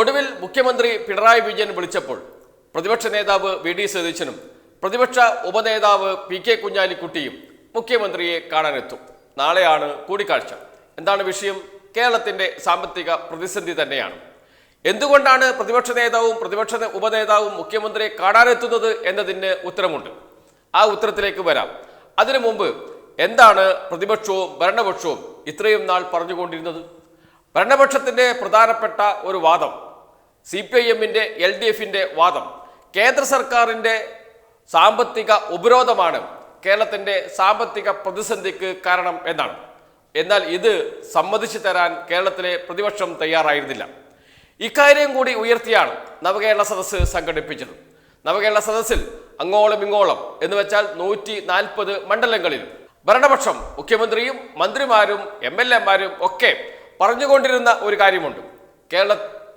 ഒടുവിൽ മുഖ്യമന്ത്രി പിണറായി വിജയൻ വിളിച്ചപ്പോൾ പ്രതിപക്ഷ നേതാവ് വി ഡി സതീശനും പ്രതിപക്ഷ ഉപനേതാവ് പി കെ കുഞ്ഞാലിക്കുട്ടിയും മുഖ്യമന്ത്രിയെ കാണാനെത്തും. നാളെയാണ് കൂടിക്കാഴ്ച. എന്താണ് വിഷയം? കേരളത്തിന്റെ സാമ്പത്തിക പ്രതിസന്ധി തന്നെയാണ്. എന്തുകൊണ്ടാണ് പ്രതിപക്ഷ നേതാവും പ്രതിപക്ഷ ഉപനേതാവും മുഖ്യമന്ത്രിയെ കാണാനെത്തുന്നത് എന്നതിന് ഉത്തരമുണ്ട്. ആ ഉത്തരത്തിലേക്ക് വരാം. അതിനു മുമ്പ് എന്താണ് പ്രതിപക്ഷവും ഭരണപക്ഷവും ഇത്രയും നാൾ പറഞ്ഞുകൊണ്ടിരുന്നത്? ഭരണപക്ഷത്തിന്റെ പ്രധാനപ്പെട്ട ഒരു വാദം സി പി ഐ എമ്മിന്റെ എൽ ഡി എഫിന്റെ വാദം കേന്ദ്ര സർക്കാരിന്റെ സാമ്പത്തിക ഉപരോധമാണ് കേരളത്തിന്റെ സാമ്പത്തിക പ്രതിസന്ധിക്ക് കാരണം എന്നാണ്. എന്നാൽ ഇത് സമ്മതിച്ചു തരാൻ കേരളത്തിലെ പ്രതിപക്ഷം തയ്യാറായിരുന്നില്ല. ഇക്കാര്യം കൂടി ഉയർത്തിയാണ് നവകേരള സദസ്സ് സംഘടിപ്പിച്ചത്. നവകേരള സദസ്സിൽ അങ്ങോളം ഇങ്ങോളം എന്ന് വെച്ചാൽ നൂറ്റി നാൽപ്പത് മണ്ഡലങ്ങളിൽ ഭരണപക്ഷം മുഖ്യമന്ത്രിയും മന്ത്രിമാരും എം എൽ എമാരും ഒക്കെ പറഞ്ഞുകൊണ്ടിരുന്ന ഒരു കാര്യമുണ്ട്. കേരള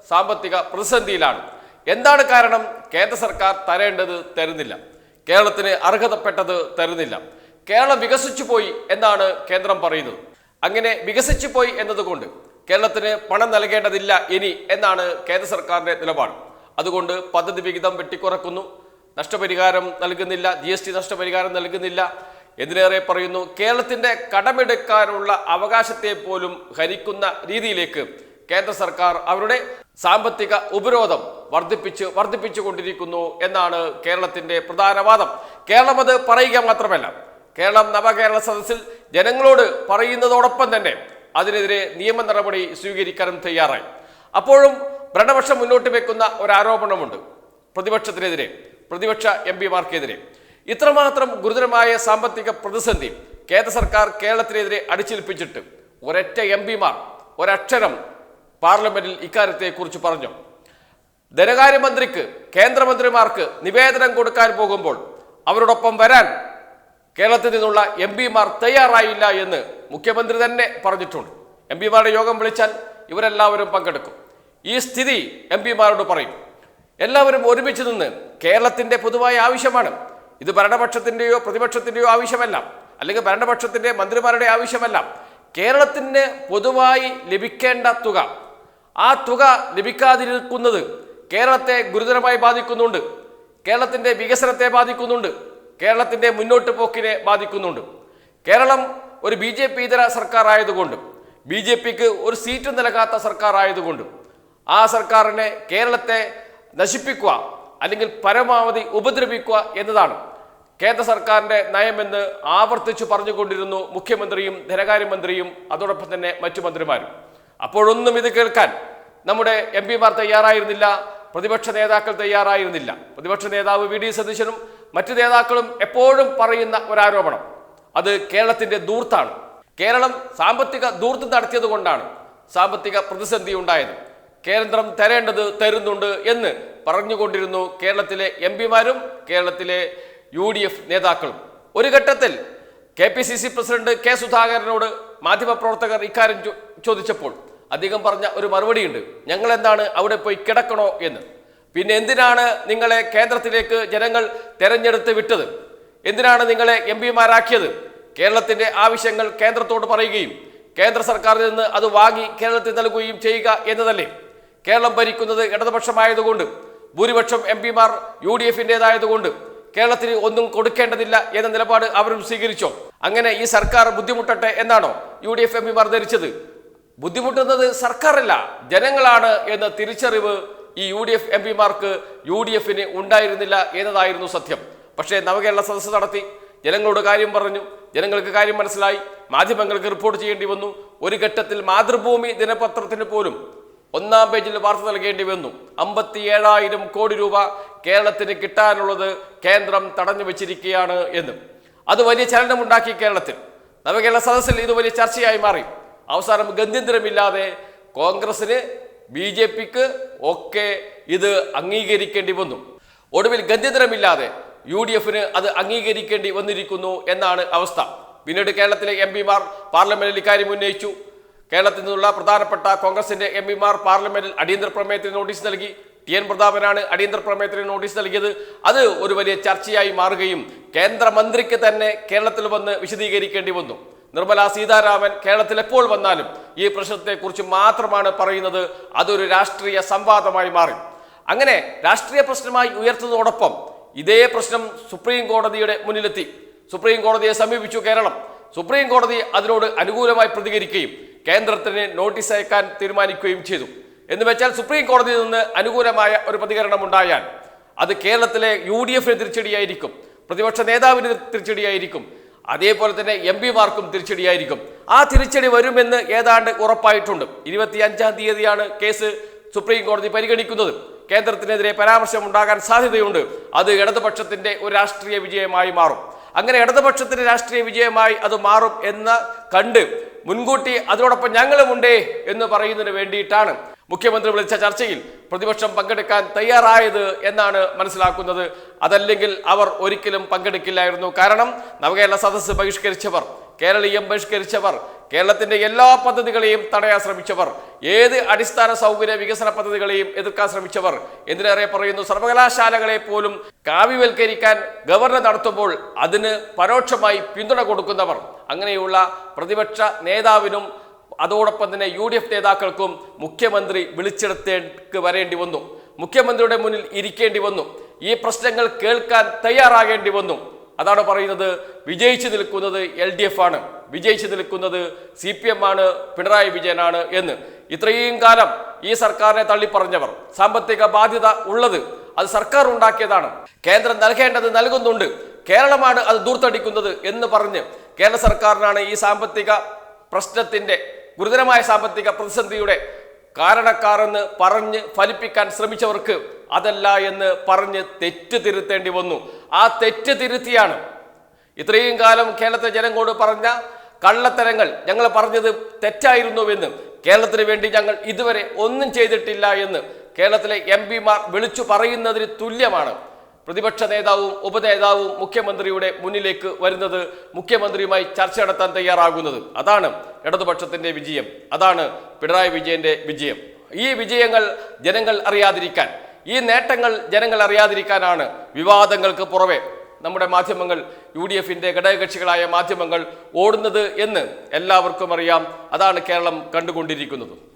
സാമ്പത്തിക പ്രതിസന്ധിയിലാണ്. എന്താണ് കാരണം? കേന്ദ്ര സർക്കാർ തരേണ്ടത് തരുന്നില്ല. കേരളത്തിന് അർഹതപ്പെട്ടത് തരുന്നില്ല. കേരളം വികസിച്ചു പോയി എന്നാണ് കേന്ദ്രം പറയുന്നത്. അങ്ങനെ വികസിച്ചു പോയി എന്നതുകൊണ്ട് കേരളത്തിന് പണം നൽകേണ്ടതില്ല ഇനി എന്നാണ് കേന്ദ്ര സർക്കാരിന്റെ നിലപാട്. അതുകൊണ്ട് പദ്ധതി വിഹിതം വെട്ടിക്കുറക്കുന്നു. നഷ്ടപരിഹാരം നൽകുന്നില്ല. ജി എസ് ടി നഷ്ടപരിഹാരം നൽകുന്നില്ല. എന്തിനേറെ പറയുന്നു കേരളത്തിന്റെ കടമെടുക്കാനുള്ള അവകാശത്തെ പോലും ഹരിക്കുന്ന രീതിയിലേക്ക് കേന്ദ്ര സർക്കാർ അവരുടെ സാമ്പത്തിക ഉപരോധം വർദ്ധിപ്പിച്ച് വർദ്ധിപ്പിച്ചു കൊണ്ടിരിക്കുന്നു എന്നാണ് കേരളത്തിന്റെ പ്രധാന വാദം. കേരളം അത് പറയുക മാത്രമല്ല കേരളം നവകേരള സദസ്സിൽ ജനങ്ങളോട് പറയുന്നതോടൊപ്പം തന്നെ അതിനെതിരെ നിയമ നടപടി സ്വീകരിക്കാനും തയ്യാറായി. അപ്പോഴും ഭരണപക്ഷം മുന്നോട്ട് വെക്കുന്ന ഒരു ആരോപണമുണ്ട് പ്രതിപക്ഷത്തിനെതിരെ പ്രതിപക്ഷ എം പിമാർക്കെതിരെ. ഇത്രമാത്രം ഗുരുതരമായ സാമ്പത്തിക പ്രതിസന്ധി കേന്ദ്ര സർക്കാർ കേരളത്തിനെതിരെ അടിച്ചേൽപ്പിച്ചിട്ട് ഒരൊറ്റ എം പിമാർ ഒരക്ഷരം പാർലമെന്റിൽ ഇക്കാര്യത്തെക്കുറിച്ച് പറഞ്ഞു. ധനകാര്യമന്ത്രിക്ക് കേന്ദ്രമന്ത്രിമാർക്ക് നിവേദനം കൊടുക്കാൻ പോകുമ്പോൾ അവരോടൊപ്പം വരാൻ കേരളത്തിൽ നിന്നുള്ള എം പിമാർ തയ്യാറായില്ല എന്ന് മുഖ്യമന്ത്രി തന്നെ പറഞ്ഞിട്ടുണ്ട്. എം പിമാരുടെ യോഗം വിളിച്ചാൽ ഇവരെല്ലാവരും പങ്കെടുക്കും. ഈ സ്ഥിതി എം പിമാരോട് പറയും. എല്ലാവരും ഒരുമിച്ച് നിന്ന് കേരളത്തിന്റെ പൊതുവായ ആവശ്യമാണ്. ഇത് ഭരണപക്ഷത്തിന്റെയോ പ്രതിപക്ഷത്തിന്റെയോ ആവശ്യമല്ല. അല്ലെങ്കിൽ ഭരണപക്ഷത്തിന്റെ മന്ത്രിമാരുടെ ആവശ്യമല്ല. കേരളത്തിന് പൊതുവായി ലഭിക്കേണ്ട തുക ആ തുക ലഭിക്കാതിരിക്കുന്നത് കേരളത്തെ ഗുരുതരമായി ബാധിക്കുന്നുണ്ട്. കേരളത്തിന്റെ വികസനത്തെ ബാധിക്കുന്നുണ്ട്. കേരളത്തിന്റെ മുന്നോട്ട് പോക്കിനെ ബാധിക്കുന്നുണ്ട്. കേരളം ഒരു ബി ജെ പി ഇതര സർക്കാർ ആയതുകൊണ്ട് ബി ജെ പിക്ക് ഒരു സീറ്റ് നൽകാത്ത സർക്കാർ ആയതുകൊണ്ട് ആ സർക്കാരിനെ കേരളത്തെ നശിപ്പിക്കുക അല്ലെങ്കിൽ പരമാവധി ഉപദ്രവിക്കുക എന്നതാണ് കേന്ദ്ര സർക്കാരിന്റെ നയമെന്ന് ആവർത്തിച്ചു പറഞ്ഞുകൊണ്ടിരുന്നു മുഖ്യമന്ത്രിയും ധനകാര്യമന്ത്രിയും അതോടൊപ്പം തന്നെ മറ്റു മന്ത്രിമാരും. അപ്പോഴൊന്നും ഇത് കേൾക്കാൻ നമ്മുടെ എം പിമാർ തയ്യാറായിരുന്നില്ല. പ്രതിപക്ഷ നേതാക്കൾ തയ്യാറായിരുന്നില്ല. പ്രതിപക്ഷ നേതാവ് വി ഡി സതീശനും മറ്റു നേതാക്കളും എപ്പോഴും പറയുന്ന ഒരാരോപണം. അത് കേരളത്തിന്റെ ദൂർത്താണ് കേരളം സാമ്പത്തിക ദൂർത്ത് നടത്തിയത് കൊണ്ടാണ് സാമ്പത്തിക പ്രതിസന്ധി ഉണ്ടായത്. കേന്ദ്രം തരേണ്ടത് തരുന്നുണ്ട് എന്ന് പറഞ്ഞുകൊണ്ടിരുന്നു കേരളത്തിലെ എം പിമാരും കേരളത്തിലെ യു ഡി എഫ് നേതാക്കളും. ഒരു ഘട്ടത്തിൽ K P C C president K സുധാകരനോട് മാധ്യമപ്രവർത്തകർ ഇക്കാര്യം ചോദിച്ചപ്പോൾ അദ്ദേഹം പറഞ്ഞ ഒരു മറുപടിയുണ്ട്. ഞങ്ങൾ എന്താണ് അവിടെ പോയി കിടക്കണോ എന്ന്. പിന്നെ എന്തിനാണ് നിങ്ങളെ കേന്ദ്രത്തിലേക്ക് ജനങ്ങൾ തെരഞ്ഞെടുത്ത് വിട്ടത്? എന്തിനാണ് നിങ്ങളെ എം പിമാരാക്കിയത്? കേരളത്തിന്റെ ആവശ്യങ്ങൾ കേന്ദ്രത്തോട് പറയുകയും കേന്ദ്ര സർക്കാരിൽ നിന്ന് അത് വാങ്ങി കേരളത്തിൽ നൽകുകയും ചെയ്യുക എന്നതല്ലേ? കേരളം ഭരിക്കുന്നത് ഇടതുപക്ഷമായതുകൊണ്ട് ഭൂരിപക്ഷം എം പിമാർ യു ഡി എഫിന്റെതായതുകൊണ്ട് കേരളത്തിന് ഒന്നും കൊടുക്കേണ്ടതില്ല എന്ന നിലപാട് അവരും സ്വീകരിച്ചോ? അങ്ങനെ ഈ സർക്കാർ ബുദ്ധിമുട്ടട്ടെ എന്നാണോ യു ഡി എഫ് എം പിമാർ ധരിച്ചത്? ബുദ്ധിമുട്ടുന്നത് സർക്കാരല്ല ജനങ്ങളാണ് എന്ന തിരിച്ചറിവ് ഈ യു ഡി എഫ് എം പിമാർക്ക് യു ഡി എഫിന് ഉണ്ടായിരുന്നില്ല എന്നതായിരുന്നു സത്യം. പക്ഷേ നവകേരള സദസ്സ് നടത്തി ജനങ്ങളോട് കാര്യം പറഞ്ഞു ജനങ്ങൾക്ക് കാര്യം മനസ്സിലായി മാധ്യമങ്ങൾക്ക് റിപ്പോർട്ട് ചെയ്യേണ്ടി വന്നു. ഒരു ഘട്ടത്തിൽ മാതൃഭൂമി ദിനപത്രത്തിന് പോലും ഒന്നാം പേജിൽ വാർത്ത നൽകേണ്ടി വന്നു. അമ്പത്തി ഏഴായിരം കോടി രൂപ കേരളത്തിന് കിട്ടാനുള്ളത് കേന്ദ്രം തടഞ്ഞു വെച്ചിരിക്കുകയാണ് എന്ന്. അത് വലിയ ചലനമുണ്ടാക്കി കേരളത്തിൽ. നവകേരള സദസ്സിൽ ഇത് വലിയ ചർച്ചയായി മാറി. അവസാനം ഗന്ധ്യന്തരമില്ലാതെ കോൺഗ്രസിന് ബി ജെ പിക്ക് ഒക്കെ ഇത് അംഗീകരിക്കേണ്ടി വന്നു. ഒടുവിൽ ഗന്ധ്യന്തരമില്ലാതെ യു ഡി എഫിന് അത് അംഗീകരിക്കേണ്ടി വന്നിരിക്കുന്നു എന്നാണ് അവസ്ഥ. പിന്നീട് കേരളത്തിലെ എം പിമാർ പാർലമെന്റിൽ ഇക്കാര്യം ഉന്നയിച്ചു. കേരളത്തിൽ നിന്നുള്ള പ്രധാനപ്പെട്ട കോൺഗ്രസിന്റെ എം പിമാർ പാർലമെന്റിൽ അടിയന്തര പ്രമേയത്തിന് നോട്ടീസ് നൽകി. ടി എൻ പ്രതാപനാണ് അടിയന്തര പ്രമേയത്തിന് നോട്ടീസ് നൽകിയത്. അത് ഒരു വലിയ ചർച്ചയായി മാറുകയും കേന്ദ്രമന്ത്രിക്ക് തന്നെ കേരളത്തിൽ വന്ന് വിശദീകരിക്കേണ്ടി വന്നു. നിർമ്മല സീതാരാമൻ കേരളത്തിൽ എപ്പോൾ വന്നാലും ഈ പ്രശ്നത്തെക്കുറിച്ച് മാത്രമാണ് പറയുന്നത്. അതൊരു രാഷ്ട്രീയ സംവാദമായി മാറി. അങ്ങനെ രാഷ്ട്രീയ പ്രശ്നമായി ഉയർത്തുന്നതോടൊപ്പം ഇതേ പ്രശ്നം സുപ്രീം കോടതിയുടെ മുന്നിലെത്തി. സുപ്രീം കോടതിയെ സമീപിച്ചു കേരളം. സുപ്രീം കോടതി അതിനോട് അനുകൂലമായി പ്രതികരിക്കുകയും കേന്ദ്രത്തിന് നോട്ടീസ് അയക്കാൻ തീരുമാനിക്കുകയും ചെയ്തു. എന്ന് വെച്ചാൽ സുപ്രീം കോടതിയിൽ നിന്ന് അനുകൂലമായ ഒരു പ്രതികരണം ഉണ്ടായാൽ അത് കേരളത്തിലെ യു ഡി എഫിന് തിരിച്ചടിയായിരിക്കും. പ്രതിപക്ഷ നേതാവിന് തിരിച്ചടിയായിരിക്കും. അതേപോലെ തന്നെ എം പിമാർക്കും തിരിച്ചടിയായിരിക്കും. ആ തിരിച്ചടി വരുമെന്ന് ഏതാണ്ട് ഉറപ്പായിട്ടുണ്ട്. ഇരുപത്തി അഞ്ചാം തീയതിയാണ് കേസ് സുപ്രീം കോടതി പരിഗണിക്കുന്നത്. കേന്ദ്രത്തിനെതിരെ പരാമർശം ഉണ്ടാകാൻ സാധ്യതയുണ്ട്. അത് ഇടതുപക്ഷത്തിന്റെ ഒരു രാഷ്ട്രീയ വിജയമായി മാറും. അങ്ങനെ ഇടതുപക്ഷത്തിന്റെ രാഷ്ട്രീയ വിജയമായി അത് മാറും എന്ന് കണ്ട് മുൻകൂട്ടി അതിനോടൊപ്പം ഞങ്ങളുമുണ്ടേ എന്ന് പറയുന്നതിന് വേണ്ടിയിട്ടാണ് മുഖ്യമന്ത്രി വിളിച്ച ചർച്ചയിൽ പ്രതിപക്ഷം പങ്കെടുക്കാൻ തയ്യാറായത് എന്നാണ് മനസ്സിലാക്കുന്നത്. അതല്ലെങ്കിൽ അവർ ഒരിക്കലും പങ്കെടുക്കില്ലായിരുന്നു. കാരണം നവകേരള സദസ്സ് ബഹിഷ്കരിച്ചവർ കേരളീയം ബഹിഷ്കരിച്ചവർ കേരളത്തിന്റെ എല്ലാ പദ്ധതികളെയും തടയാൻ ശ്രമിച്ചവർ ഏത് അടിസ്ഥാന സൗകര്യ വികസന പദ്ധതികളെയും എതിർക്കാൻ ശ്രമിച്ചവർ. എന്തിനേറെ പറയുന്നു? സർവകലാശാലകളെ പോലും കാവ്യവൽക്കരിക്കാൻ ഗവർണർ നടത്തുമ്പോൾ അതിന് പരോക്ഷമായി പിന്തുണ കൊടുക്കുന്നവർ. അങ്ങനെയുള്ള പ്രതിപക്ഷ നേതാവിനും അതോടൊപ്പം തന്നെ യു ഡി എഫ് നേതാക്കൾക്കും മുഖ്യമന്ത്രി വിളിച്ചെടുത്തേക്ക് വരേണ്ടി വന്നു. മുഖ്യമന്ത്രിയുടെ മുന്നിൽ ഇരിക്കേണ്ടി വന്നു. ഈ പ്രശ്നങ്ങൾ കേൾക്കാൻ തയ്യാറാകേണ്ടി വന്നു. അതാണ് പറയുന്നത് വിജയിച്ചു നിൽക്കുന്നത് എൽ ഡി എഫ് ആണ്. വിജയിച്ചു നിൽക്കുന്നത് സി പി എം ആണ് പിണറായി വിജയനാണ് എന്ന്. ഇത്രയും കാലം ഈ സർക്കാരിനെ തള്ളിപ്പറഞ്ഞവർ സാമ്പത്തിക ബാധ്യത ഉള്ളത് അത് സർക്കാർ ഉണ്ടാക്കിയതാണ്. കേന്ദ്രം നൽകേണ്ടത് നൽകുന്നുണ്ട്. കേരളമാണ് അത് ദൂർത്തടിക്കുന്നത് എന്ന് പറഞ്ഞ് കേരള സർക്കാരിനാണ് ഈ സാമ്പത്തിക പ്രശ്നത്തിന്റെ ഗുരുതരമായ സാമ്പത്തിക പ്രതിസന്ധിയുടെ കാരണക്കാരെന്ന് പറഞ്ഞ് ഫലിപ്പിക്കാൻ ശ്രമിച്ചവർക്ക് അതല്ല എന്ന് പറഞ്ഞ് തെറ്റ് തിരുത്തേണ്ടി വന്നു. ആ തെറ്റ് തിരുത്തിയാണ് ഇത്രയും കാലം കേരളത്തെ ജനങ്ങളോട് പറഞ്ഞ കള്ളത്തരങ്ങൾ ഞങ്ങൾ പറഞ്ഞത് തെറ്റായിരുന്നുവെന്ന് കേരളത്തിന് വേണ്ടി ഞങ്ങൾ ഇതുവരെ ഒന്നും ചെയ്തിട്ടില്ല എന്ന് കേരളത്തിലെ എം പിമാർ വിളിച്ചു പറയുന്നതിന് തുല്യമാണ്. പ്രതിപക്ഷ നേതാവും ഉപനേതാവും മുഖ്യമന്ത്രിയുടെ മുന്നിലേക്ക് വരുന്നത് മുഖ്യമന്ത്രിയുമായി ചർച്ച നടത്താൻ തയ്യാറാകുന്നത്. അതാണ് ഇടതുപക്ഷത്തിന്റെ വിജയം. അതാണ് പിണറായി വിജയന്റെ വിജയം. ഈ വിജയങ്ങൾ ജനങ്ങൾ അറിയാതിരിക്കാൻ ഈ നേട്ടങ്ങൾ ജനങ്ങൾ അറിയാതിരിക്കാനാണ് വിവാദങ്ങൾക്ക് പുറമെ നമ്മുടെ മാധ്യമങ്ങൾ യു ഡി എഫിന്റെ ഘടകകക്ഷികളായ മാധ്യമങ്ങൾ ഓടുന്നത് എന്ന് എല്ലാവർക്കും അറിയാം. അതാണ് കേരളം കണ്ടുകൊണ്ടിരിക്കുന്നത്.